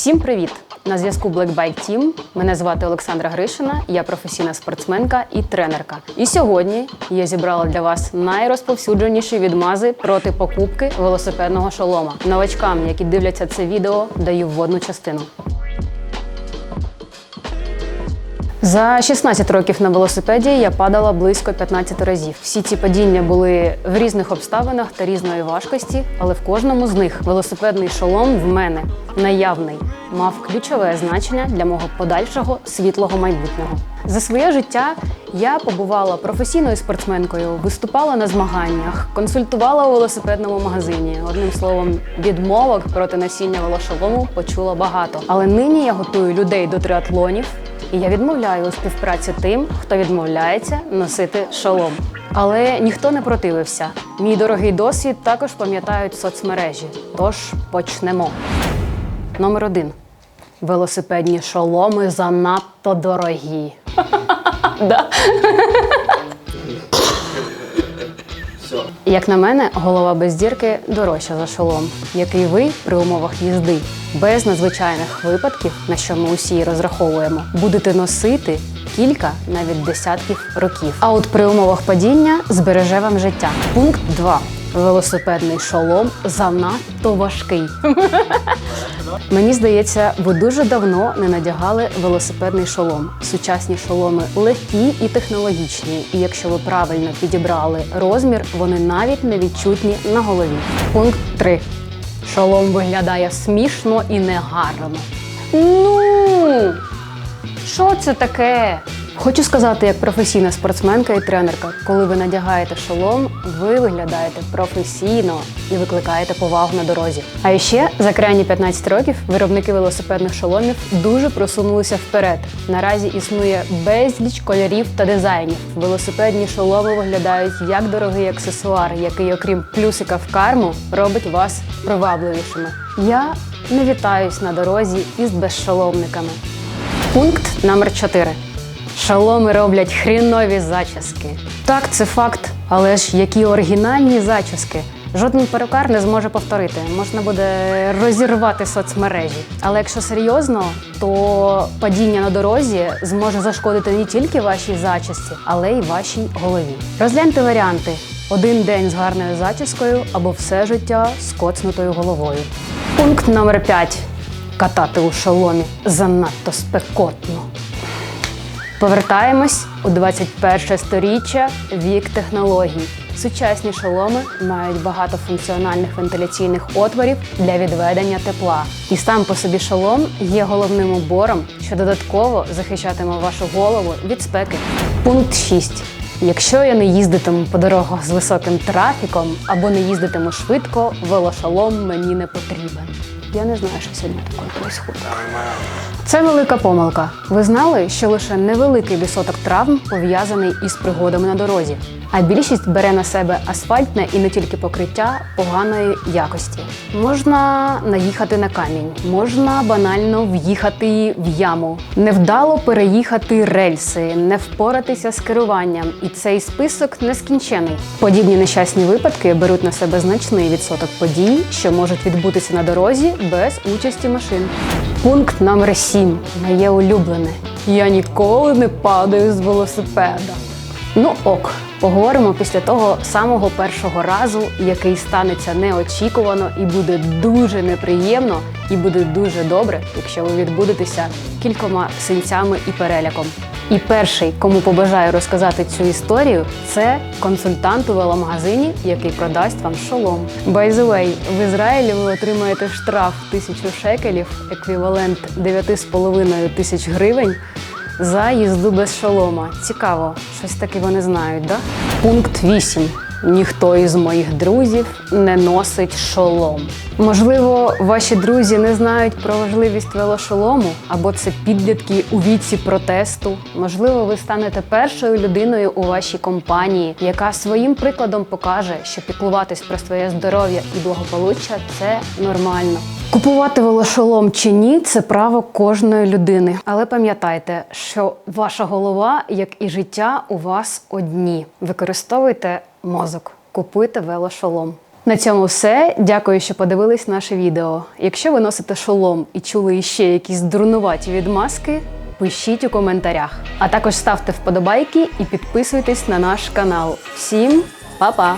Всім привіт! На зв'язку Black Bike Team. Мене звати Олександра Гришина, я професійна спортсменка і тренерка. І сьогодні я зібрала для вас найрозповсюдженіші відмази проти покупки велосипедного шолома. Новачкам, які дивляться це відео, даю вводну частину. За 16 років на велосипеді я падала близько 15 разів. Всі ці падіння були в різних обставинах та різної важкості, але в кожному з них велосипедний шолом в мене наявний мав ключове значення для мого подальшого світлого майбутнього. За своє життя я побувала професійною спортсменкою, виступала на змаганнях, консультувала у велосипедному магазині. Одним словом, відмовок проти носіння велошолому почула багато. Але нині я готую людей до триатлонів. І я відмовляю у співпраці тим, хто відмовляється носити шолом. Але ніхто не противився. Мій дорогий досвід також пам'ятають соцмережі. Тож почнемо. Номер один. Велосипедні шоломи занадто дорогі. Як на мене, голова без дірки дорожча за шолом, який ви при умовах їзди без надзвичайних випадків, на що ми усі розраховуємо, будете носити кілька, навіть десятків років. А от при умовах падіння збереже вам життя. Пункт 2. Велосипедний шолом занадто важкий. Мені здається, ви дуже давно не надягали велосипедний шолом. Сучасні шоломи легкі і технологічні, і якщо ви правильно підібрали розмір, вони навіть не відчутні на голові. Пункт 3. Шолом виглядає смішно і негарно. Ну, що це таке? Хочу сказати, як професійна спортсменка і тренерка, коли ви надягаєте шолом, ви виглядаєте професійно і викликаєте повагу на дорозі. А ще за крайні 15 років виробники велосипедних шоломів дуже просунулися вперед. Наразі існує безліч кольорів та дизайнів. Велосипедні шоломи виглядають як дорогий аксесуар, який, окрім плюсика в карму, робить вас привабливішими. Я не вітаюсь на дорозі із безшоломниками. Пункт номер 4. Шоломи роблять хрінові зачіски. Так, це факт, але ж які оригінальні зачіски. Жоден перукар не зможе повторити. Можна буде розірвати соцмережі. Але якщо серйозно, то падіння на дорозі зможе зашкодити не тільки вашій зачісці, але й вашій голові. Розгляньте варіанти: один день з гарною зачіскою або все життя з коцнутою головою. Пункт номер 5. Катати у шоломі занадто спекотно. Повертаємось у 21 сторіччя вік технологій. Сучасні шоломи мають багато функціональних вентиляційних отворів для відведення тепла. І сам по собі шолом є головним убором, що додатково захищатиме вашу голову від спеки. Пункт 6. Якщо я не їздитиму по дорогах з високим трафіком або не їздитиму швидко, велошолом мені не потрібен. Я не знаю, що сьогодні таке відбувається. Це велика помилка. Ви знали, що лише невеликий відсоток травм пов'язаний із пригодами на дорозі, а більшість бере на себе асфальтне і не тільки покриття поганої якості. Можна наїхати на камінь, можна банально в'їхати в яму, невдало переїхати рельси, не впоратися з керуванням, і цей список нескінчений. Подібні нещасні випадки беруть на себе значний відсоток подій, що можуть відбутися на дорозі без участі машин. Пункт номер 7. Моє улюблене. Я ніколи не падаю з велосипеда. Ну ок, поговоримо після того самого першого разу, який станеться неочікувано і буде дуже неприємно, і буде дуже добре, якщо ви відбудетеся кількома синцями і переляком. І перший, кому побажаю розказати цю історію, це консультант у веломагазині, який продасть вам шолом. By the way, в Ізраїлі ви отримаєте штраф тисячу шекелів, еквівалент 9,5 тисяч гривень. За їзду без шолома. Цікаво, щось таке вони знають, да? Пункт 8. Ніхто із моїх друзів не носить шолом. Можливо, ваші друзі не знають про важливість велошолому, або це підлітки у віці протесту. Можливо, ви станете першою людиною у вашій компанії, яка своїм прикладом покаже, що піклуватись про своє здоров'я і благополуччя це нормально. Купувати велошолом чи ні, це право кожної людини. Але пам'ятайте, що ваша голова, як і життя, у вас одні. Використовуйте мозок, купуйте велошолом. На цьому все. Дякую, що подивились наше відео. Якщо ви носите шолом і чули іще якісь дурнуваті відмазки, пишіть у коментарях. А також ставте вподобайки і підписуйтесь на наш канал. Всім па-па!